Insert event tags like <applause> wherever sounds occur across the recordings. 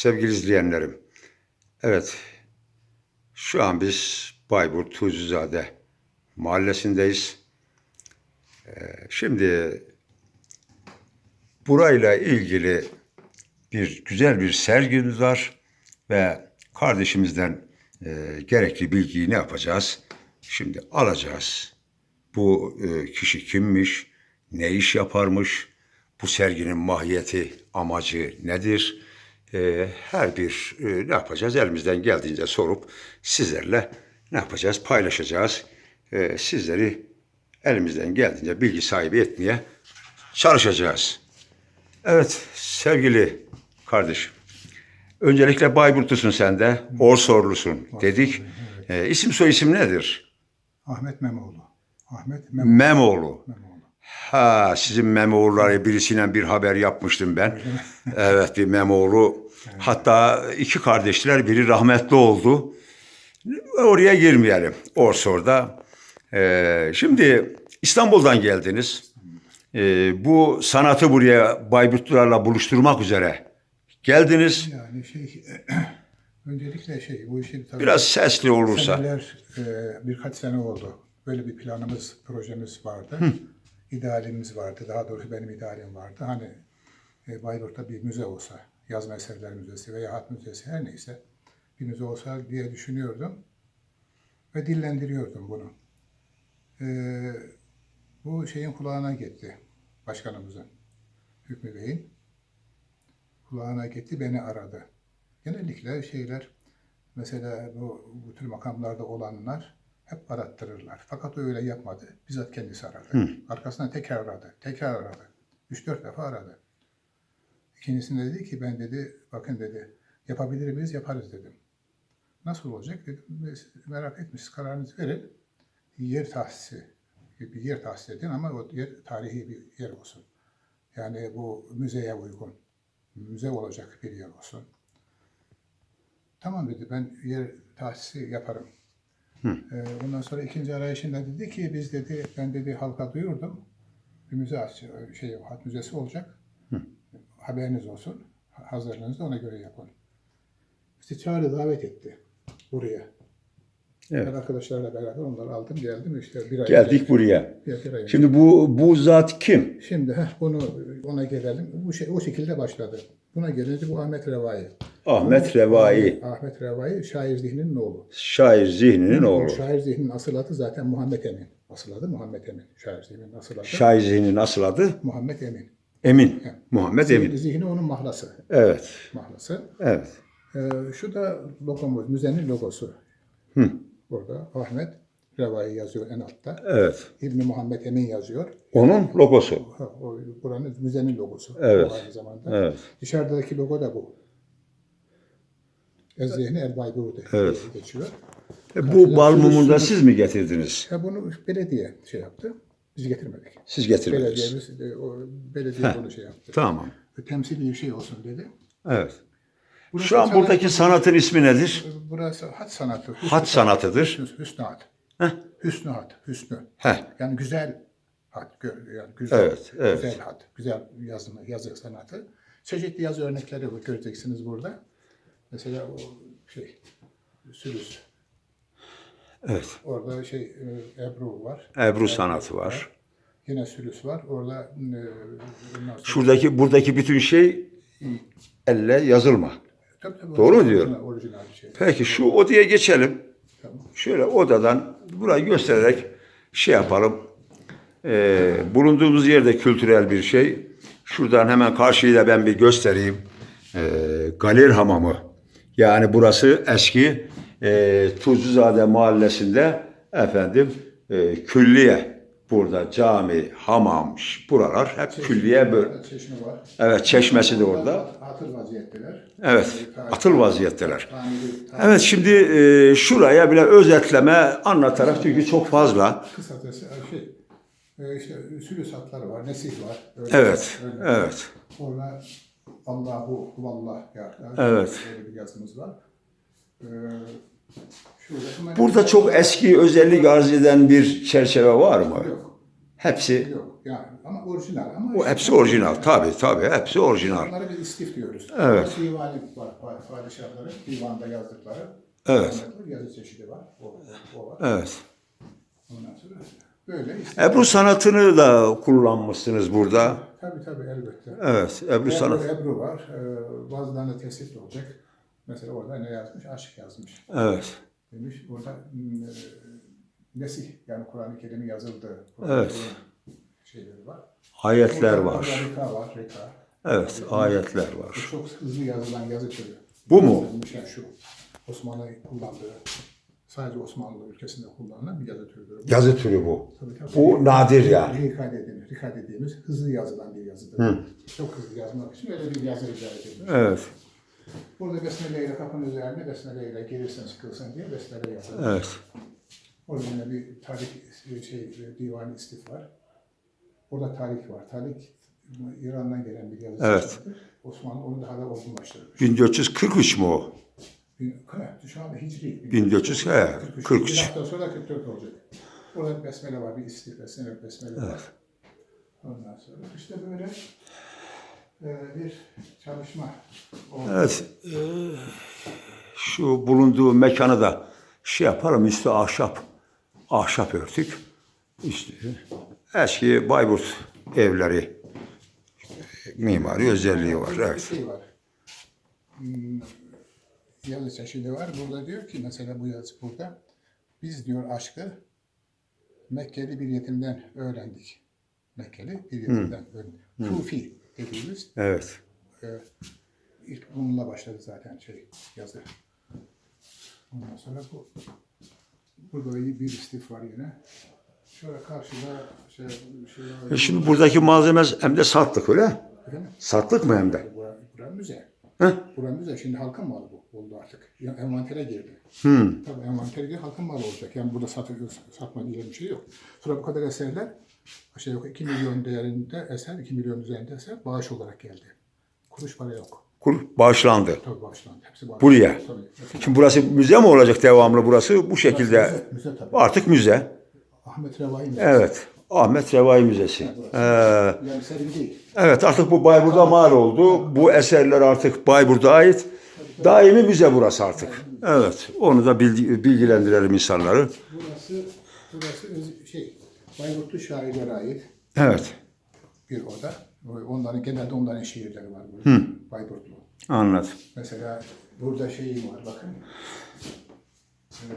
sevgili izleyenlerim. Evet, şu an biz Bayburt Tuzuzade mahallesindeyiz. Ee, Şimdi burayla ilgili bir güzel bir sergimiz var ve kardeşimizden e, gerekli bilgiyi ne yapacağız? Şimdi alacağız. Bu e, kişi kimmiş, ne iş yaparmış, bu serginin mahiyeti, amacı nedir? E, her bir e, ne yapacağız? Elimizden geldiğince sorup sizlerle ne yapacağız? Paylaşacağız. E, sizleri elimizden geldiğince bilgi sahibi etmeye çalışacağız. Evet sevgili kardeşim. Öncelikle Bayburtlusun sen de, Orsorlusun dedik. E, isim soy isim nedir? Ahmet Memoğlu. Ahmet Memoğlu. Memoğlu. Memoğlu. Ha sizin Memoğulları birisiyle bir haber yapmıştım ben. <laughs> evet bir Memoğlu. Hatta iki kardeşler biri rahmetli oldu. Oraya girmeyelim. Orsor'da. Ee, şimdi İstanbul'dan geldiniz. Ee, bu sanatı buraya Bayburtlularla buluşturmak üzere geldiniz. Yani şey <clears throat> öncelikle şey bu işin tabii Biraz sesli olursa. seneler e, birkaç sene oldu. Böyle bir planımız, projemiz vardı. İdealimiz vardı. Daha doğrusu benim idealim vardı. Hani e, Bayburt'ta bir müze olsa, Yazma Eserler Müzesi veya Hat Müzesi her neyse bir müze olsa diye düşünüyordum. Ve dillendiriyordum bunu. E, bu şeyin kulağına gitti. Başkanımızın, Hükmü Bey'in kulağına gitti, beni aradı. Genellikle şeyler, mesela bu, bu tür makamlarda olanlar hep arattırırlar. Fakat o öyle yapmadı. Bizzat kendisi aradı. Arkasından tekrar aradı, tekrar aradı. Üç dört defa aradı. İkincisinde dedi ki ben dedi, bakın dedi, yapabilir miyiz? Yaparız dedim. Nasıl olacak dedim. "Biz Merak etmişsiniz, kararınızı verin. Yer tahsisi, bir yer tahsis edin ama o yer tarihi bir yer olsun. Yani bu müzeye uygun, müze olacak bir yer olsun. Tamam dedi, ben yer tahsisi yaparım. Ee, ondan sonra ikinci arayışında dedi ki, biz dedi, ben dedi halka duyurdum. Bir müze aç- şey, hat müzesi olacak. Haberiniz olsun. Hazırlığınızı ona göre yapın. İşte çağrı davet etti buraya. Evet. Ben arkadaşlarla beraber onları aldım geldim işte bir ay Geldik buraya. Bir, bir ay önce. Şimdi bu bu zat kim? Şimdi heh, bunu ona gelelim. Bu şey o şekilde başladı. Buna gelince bu Ahmet Revai. Ahmet Revai. Ahmet Revai şair zihninin oğlu. Şair zihninin oğlu. Şair zihninin asıl adı zaten Muhammed Emin. Asıl adı Muhammed Emin. Şair zihninin asıl adı Şair zihninin asıl adı Muhammed Emin. Emin. Muhammed Zihni, Emin. zihni onun mahlası. Evet. Mahlası. Evet. Ee, şu da logomuz, müzenin logosu. Hı. Burada Ahmet Revai yazıyor en altta. Evet. İbni Muhammed Emin yazıyor. Onun logosu. Ha, o buranın müzenin logosu. Evet. O aynı zamanda. Evet. Dışarıdaki logo da bu. Ez-Zihni El Bayburi Evet. geçiyor. E, bu bal mumunu da siz mi getirdiniz? Ya bunu belediye şey yaptı. Biz getirmedik. Siz getirmediniz. Belediyemiz, e, o, belediye bunu şey yaptı. Tamam. Temsili bir şey olsun dedi. Evet. Burası Şu an sanat- buradaki sanatın ismi nedir? Burası hat sanatı. Hüsnü Hat sanatıdır. Hüsnü, hüsnü hat. Heh. Hüsnü hat. Hüsnü. Heh. Yani güzel hat. Yani güzel, Evet, evet. güzel hat. Güzel yazı, yazı sanatı. Çeşitli yazı örnekleri göreceksiniz burada. Mesela o şey, sülüs. Evet. Orada şey, e, Ebru var. Ebru sanatı var. Yine sülüs var. Orada e, Şuradaki buradaki bütün şey elle yazılma. Tabii, tabii, Doğru mu diyorum? Orijinal şey. Peki şu odaya geçelim. Tamam. Şöyle odadan burayı göstererek şey yapalım. Ee, bulunduğumuz yerde kültürel bir şey. Şuradan hemen karşıyı da ben bir göstereyim. Ee, Galer Hamamı. Yani burası eski e, Tuzluzade mahallesinde efendim e, külliye. Burada cami, hamam, buralar hep külliye böyle. Çeşme var. Evet çeşmesi de orada. Atıl vaziyetteler. Evet atıl vaziyetteler. Evet şimdi e, şuraya bile özetleme anlatarak çünkü çok fazla. Kısacası şey, e, işte sülüs hatları var, nesih var. Öyle, Evet, öyle. evet. Orada Allahu Vallah ya. Evet. Böyle bir yazımız var. Ee, şurada Burada çok eski özellik arz eden bir çerçeve var mı? Yok. Hepsi Yok yani ama orijinal ama o hepsi orijinal. Tabii tabii hepsi orijinal. Onlara biz istif diyoruz. Evet. Divani var, pa- padişahların divanda yazdıkları. Evet. Yazı çeşidi var. O, o var. Evet. Ondan sonra böyle istif. Ebru sanatını da kullanmışsınız burada. Tabii tabii elbette. Evet, Ebru Ebru, sanat. Ebru var. Ee, bazılarında teslit olacak. Mesela orada ne yazmış? Aşk yazmış. Evet. Demiş orada mm, e, Nesih yani Kur'an-ı Kerim'in yazıldığı Evet. şeyleri var. Ayetler Orada- var. Reka var. Reka. Evet, ayetler Bu var. çok hızlı yazılan yazı türü. Bu mu? Yani şu Osmanlı kullandığı sadece Osmanlı ülkesinde kullanılan bir yazı türüdür. Bu, Yazı türü bu. tabii, tabii. Bu nadir yani. Rika dediğimiz, Rika dediğimiz hızlı yazılan bir yazıdır. Çok hızlı yazmak için öyle bir yazı rica edilmiş. Evet, Burada besmele ile kapının üzerine besmele ile gelirsen sıkılsın diye besmele yazılır. evet. Orada bir tarih şey divan istif var. Orada tarih var. Tarih İran'dan gelen bir yazı. Evet. Osmanlı onu daha da olgunlaştırmış. 1443 mu o? Bin- evet, Şu anda Hicri. 1400, he, 43. Bir hafta sonra 44 olacak. Orada besmele var. Bir istif besmele, besmele var. Ondan sonra işte böyle e, bir çalışma oldu. Evet. e, Şu bulunduğu mekanı da şey yapalım üstü ahşap. Ahşap örtük. İşte eski Bayburt evleri mimari özelliği var. Burada bir Evet. şey var. Hmm, Yazı çeşidi var. Burada diyor ki mesela bu yazı burada. Biz diyor aşkı Mekkeli bir yetimden öğrendik. Mekkeli bir yetimden öğrendik. Sufi dediğimiz Evet. e, ilk bununla başladı zaten şey yazı. Ondan sonra bu burada iyi bir istif var yine. Şöyle karşıda şey, şey. E Şimdi buradaki malzeme hem de satlık öyle. Efendim? Satlık mı hem de? Bura, bura müze. Heh. Bura müze. Şimdi halkın malı bu oldu artık. Ya, envantere girdi. Hmm. Tabii envantere girdi halkın malı olacak. Yani burada satı, satma diye bir şey yok. Sonra bu kadar eserler aşağı yukarı 2 milyon değerinde eser, 2 milyon üzerinde eser bağış olarak geldi. Kuruş para yok. Kur bağışlandı. Tabii bağışlandı. Hepsi bağış. Buraya. Tabii. Şimdi burası müze mi olacak devamlı burası? Bu şekilde müze, müze tabii. artık müze. Ahmet Revai Müzesi. Evet. Ahmet Revai Müzesi. Ee, Yani evet artık bu Bayburt'a mal oldu. Bu eserler artık Bayburt'a ait. Daimi müze burası artık. Evet. Onu da bilgi- bilgilendirelim insanları. Burası, burası şey, Bayburtlu şairlere ait Evet. bir oda. Onların genelde onların şiirleri var burada. Bayburtlu. Anladım. Mesela burada şeyi var bakın. Ee,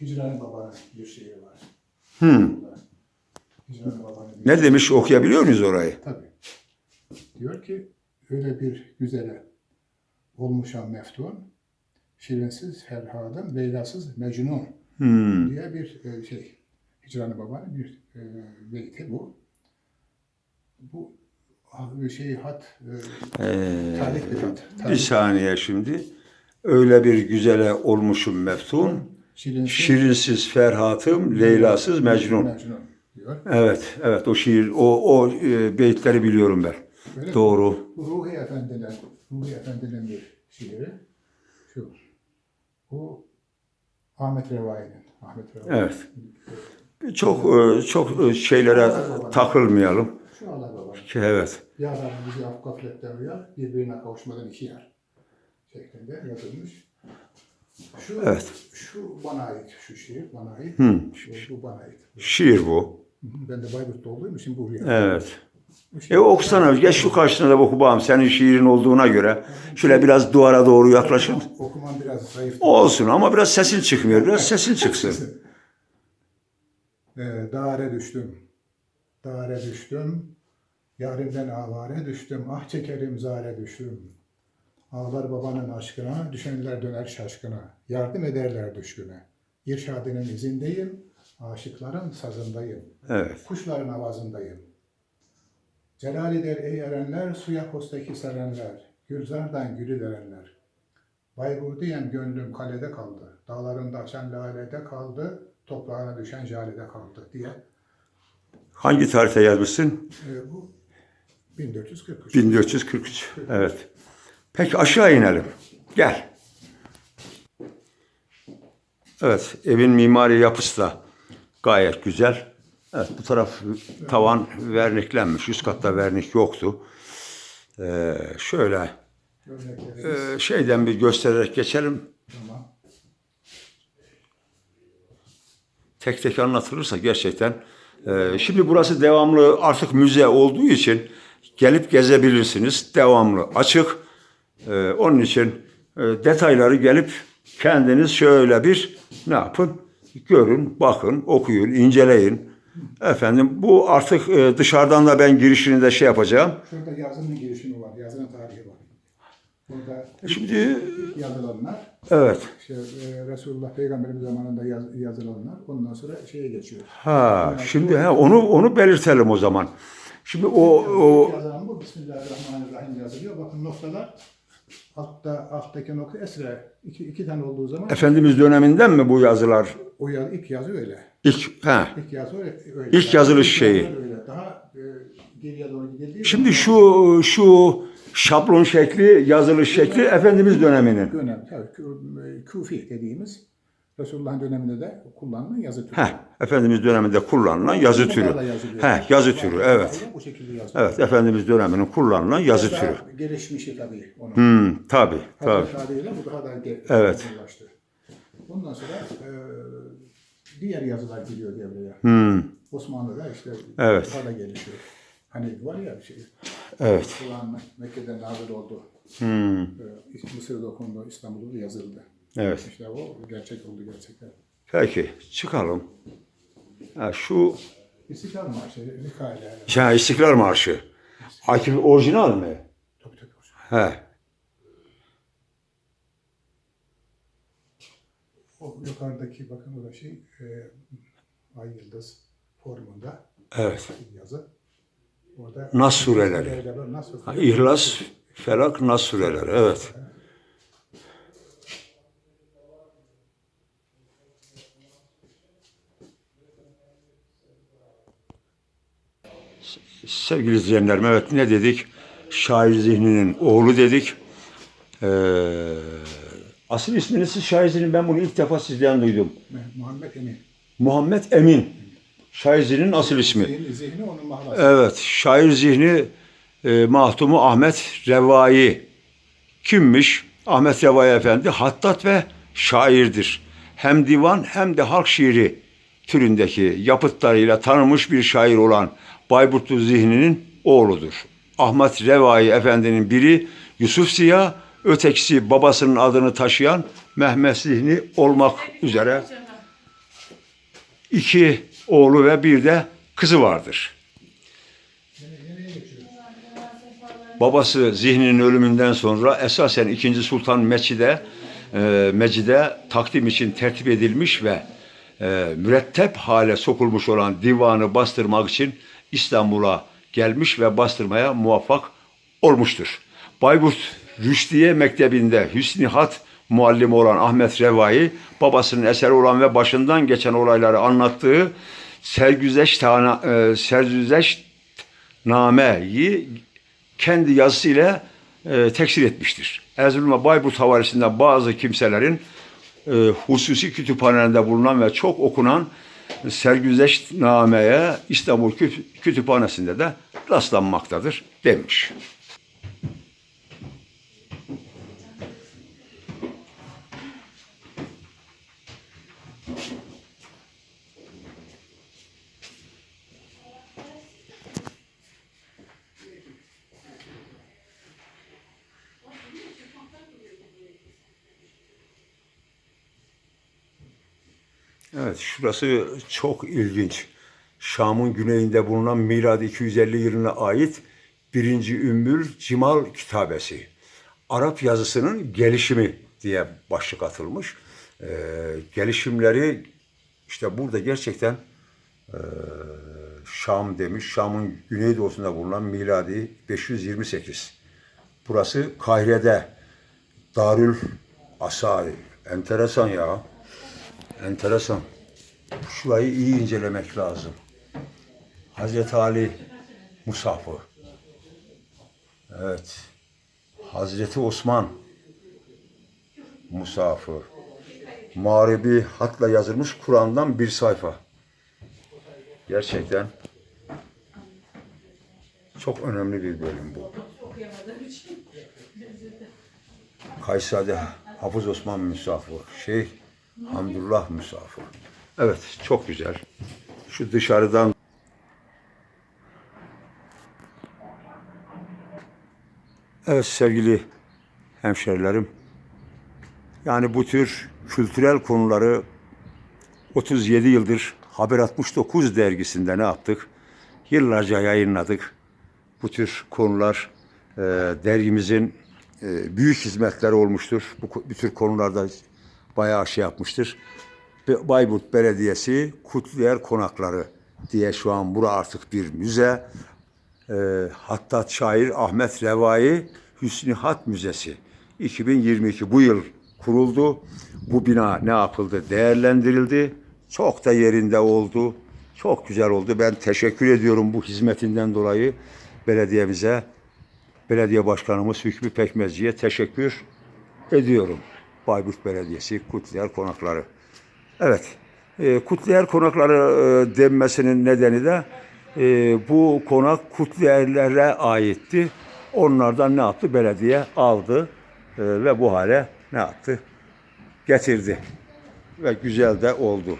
Hicran Baba'nın bir şiiri var. Hmm. Burada. Bir Ne demiş okuyabiliyor muyuz orayı? Tabii. Diyor ki öyle bir güzele olmuşam meftun, şirinsiz Ferhad'ım, Leylasız Mecnun Hmm. diye bir e, şey. Hicran Baba'nın bir e, beyti bu. Bu bir şey hat, e, Ee, tarih bir hat. bir Tarih, saniye şimdi. Öyle bir güzele olmuşum meftun. şirinsiz Şirinsiz Ferhat'ım, Leylasız Mecnun. Mecnun diyor. Evet, evet o şiir, o, o e, beyitleri biliyorum ben. Öyle mi? Doğru. Bu Ruhi Efendi'nin, Ruhi Efendi'nin bir şiiri. Şu. Bu Ahmet Revai'nin. Ahmet Revai. Evet. Çok e, çok e, şeylere takılmayalım. Şu Allah baba. Evet. Yarın bizi af gafletten uyar, birbirine kavuşmadan iki yer. Şeklinde yazılmış. Şu, Evet. şu bana ait, şu şiir bana ait. Hı. Şu, bu bana ait. Şiir bu. Ben de Bayburt'ta olduğum için bu Ruhi. Evet. E okusana, geç şu karşısına da oku bağım. Senin şiirin olduğuna göre. Şöyle biraz duvara doğru yaklaşın. Okumam biraz zayıf. Olsun ama biraz sesin çıkmıyor. Biraz sesin çıksın. Ee, dare düştüm, dare düştüm, yarimden avare düştüm, ah çekerim zare düştüm. Ağlar babanın aşkına, düşenler döner şaşkına, yardım ederler düşküne. İrşadının izindeyim, aşıkların sazındayım, Evet. kuşların avazındayım. Celali der ey erenler, suya postaki serenler, gülzardan gülü verenler. Bayburt'uyem gönlüm kalede kaldı, dağlarında açan lalede kaldı, toprağına düşen jalede kaldı diye. Hangi tarihte yazmışsın? E, bu 1443. 1443. Evet. Peki aşağı inelim. Gel. Evet, evin mimari yapısı da gayet güzel. Evet bu taraf tavan verniklenmiş. Üst katta vernik yoktu. Ee, şöyle e, şeyden bir göstererek geçelim. Tamam. tek tek anlatılırsa gerçekten. e, şimdi burası devamlı artık müze olduğu için gelip gezebilirsiniz. Devamlı açık. E, onun için e, detayları gelip kendiniz şöyle bir ne yapın? Görün, bakın, okuyun, inceleyin. Efendim bu artık e, dışarıdan da ben girişini de şey yapacağım. Şurada yazının girişimi var. Yazının tarihi var. Burada Şimdi yazılanlar evet. işte e, Resulullah Peygamberimiz zamanında yaz, yazılanlar ondan sonra şeye geçiyor. Ha şimdi ha, onu onu belirtelim o zaman. Şimdi o o Yazılan bu Bismillahirrahmanirrahim yazılıyor. Bakın noktalar altta alttaki nokta esre iki, iki tane olduğu zaman Efendimiz döneminden mi bu yazılar? O yaz, ilk yazı öyle. İlk ha. İlk yazı öyle. öyle. İlk yazılış ilk şeyi. Öyle. Daha e, geriye doğru gidildiği Şimdi şu şu şablon şekli, yazılış şekli Efendimiz döneminin. dönem tabii Kü- Küfi dediğimiz Resulullah'ın döneminde de kullanılan yazı türü. Heh, Efendimiz döneminde kullanılan yazı türü. Heh, yazı türü, evet. Bu şekilde yazılıyor. Evet, Efendimiz döneminin kullanılan yazı türü. gelişmişi tabii onun. Hmm, tabii, tabii. Bu daha da Evet. Ondan sonra e, diğer yazılar giriyor devreye. Hmm, Osmanlı'da işte Evet. daha da gelişiyor. Hani var ya bir şey, evet. Kur'an Mekke'de nazil oldu. Hmm, E, Mısır'da okundu, İstanbul'da da yazıldı. evet. İşte o gerçek oldu gerçekten. Peki, çıkalım. Ha, şu İstiklal Marşı, Nikale. ya İstiklal Marşı. Akif orijinal mi? Tabii tabii. He. O yukarıdaki bakın o da şey e, ay yıldız formunda Evet. yazı. Orada Nas sureleri. Nas Ha, sureleri. İhlas, Felak, Nas sureleri. Evet. Sevgili izleyenlerim evet ne dedik? Şair zihninin oğlu dedik. Ee, asıl ismini siz şair zihnin ben bunu ilk defa sizden duydum. Muhammed Emin. Muhammed Emin. Şair zihninin asıl ismi. Zihni, zihni onun mahlası. Evet, şair zihni e, mahtumu Ahmet Revai. Kimmiş? Ahmet Revai Efendi hattat ve şairdir. Hem divan hem de halk şiiri türündeki yapıtlarıyla tanınmış bir şair olan Bayburtlu zihninin oğludur. Ahmet Revai Efendi'nin biri Yusuf Ziya, ötekisi babasının adını taşıyan Mehmet Zihni olmak üzere iki oğlu ve bir de kızı vardır. Babası Zihni'nin ölümünden sonra esasen 2. Sultan Mecid'e e, Mecid'e takdim için tertip edilmiş ve e, mürettep hale sokulmuş olan divanı bastırmak için İstanbul'a gelmiş ve bastırmaya muvaffak olmuştur. Bayburt Rüşdiye Mektebi'nde Hüsnü Hat muallimi olan Ahmet Revai, babasının eseri olan ve başından geçen olayları anlattığı Sergüzeşt e, Sergüzeşt nameyi kendi yazısıyla e, teksir etmiştir. Erzurum ve Bayburt havarisinden bazı kimselerin e, hususi kütüphanelerinde bulunan ve çok okunan Sergüzeştname'ye İstanbul Küt- Kütüphanesi'nde de rastlanmaktadır demiş. Evet, şurası çok ilginç. Şam'ın güneyinde bulunan miladi 250 yılına ait birinci Ümmül Cimal kitabesi. Arap yazısının gelişimi diye başlık atılmış. Ee, gelişimleri işte burada gerçekten e, Şam demiş. Şam'ın güneydoğusunda bulunan miladi 528. Burası Kahire'de Darül Asari. Enteresan ya. Enteresan. Şurayı iyi incelemek lazım. Hazreti Ali Musafı. Evet. Hazreti Osman Musafı. Mağribi hatla yazılmış Kur'an'dan bir sayfa. Gerçekten çok önemli bir bölüm bu. Kayseri'de Hafız Osman Müsafır, Şeyh Hamdullah Müsafır. Evet, çok güzel. Şu dışarıdan Evet sevgili hemşerilerim. Yani bu tür kültürel konuları 37 yıldır Haber 69 dergisinde ne yaptık? Yıllarca yayınladık. Bu tür konular e, dergimizin e, büyük hizmetleri olmuştur. Bu, bu tür konularda bayağı şey yapmıştır. Bayburt Belediyesi Kutluyer Konakları diye şu an bura artık bir müze. E, hatta şair Ahmet Revai Hüsnü Hat Müzesi 2022 bu yıl kuruldu. Bu bina ne yapıldı? Değerlendirildi. Çok da yerinde oldu. Çok güzel oldu. Ben teşekkür ediyorum bu hizmetinden dolayı belediyemize. Belediye Başkanımız Hükmü Pekmezci'ye teşekkür ediyorum. Bayburt Belediyesi Kutluyer Konakları. Evet. E, Kutluyer Konakları e, denmesinin nedeni de e, bu konak Kutluyerlere aitti. Onlardan ne yaptı? Belediye aldı e, ve bu hale ne yaptı? Getirdi. Ve güzel de oldu.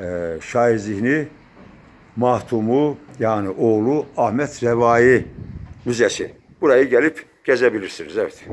E, şair zihni Mahtumu yani oğlu Ahmet Revai Müzesi. Burayı gelip gezebilirsiniz. Evet.